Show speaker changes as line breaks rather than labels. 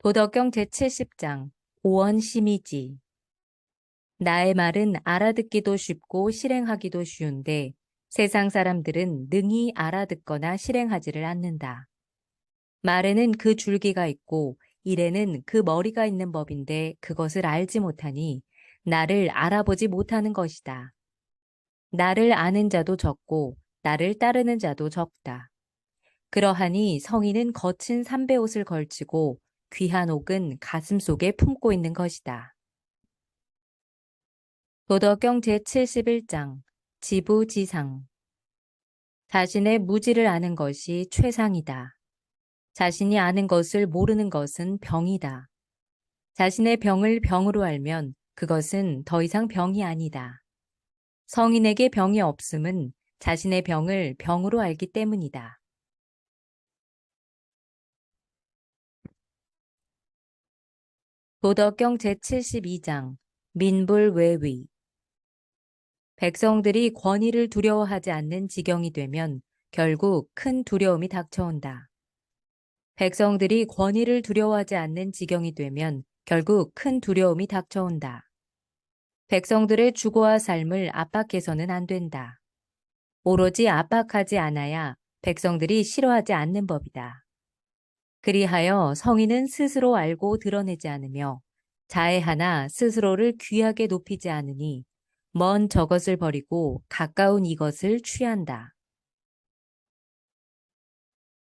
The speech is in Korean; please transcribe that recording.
도덕경 제70장 오원 심의지 나의 말은 알아듣기도 쉽고 실행하기도 쉬운데 세상 사람들은 능히 알아듣거나 실행하지를 않는다. 말에는 그 줄기가 있고 일에는 그 머리가 있는 법인데 그것을 알지 못하니 나를 알아보지 못하는 것이다. 나를 아는 자도 적고 나를 따르는 자도 적다. 그러하니 성인은 거친 삼배옷을 걸치고 귀한 옥은 가슴 속에 품고 있는 것이다. 도덕경 제71장 지부지상 자신의 무지를 아는 것이 최상이다. 자신이 아는 것을 모르는 것은 병이다. 자신의 병을 병으로 알면 그것은 더 이상 병이 아니다. 성인에게 병이 없음은 자신의 병을 병으로 알기 때문이다. 도덕경 제72장 민불 외위 백성들이 권위를 두려워하지 않는 지경이 되면 결국 큰 두려움이 닥쳐온다. 백성들이 권위를 두려워하지 않는 지경이 되면 결국 큰 두려움이 닥쳐온다. 백성들의 주거와 삶을 압박해서는 안 된다. 오로지 압박하지 않아야 백성들이 싫어하지 않는 법이다. 그리하여 성인은 스스로 알고 드러내지 않으며 자애 하나 스스로를 귀하게 높이지 않으니 먼 저것을 버리고 가까운 이것을 취한다.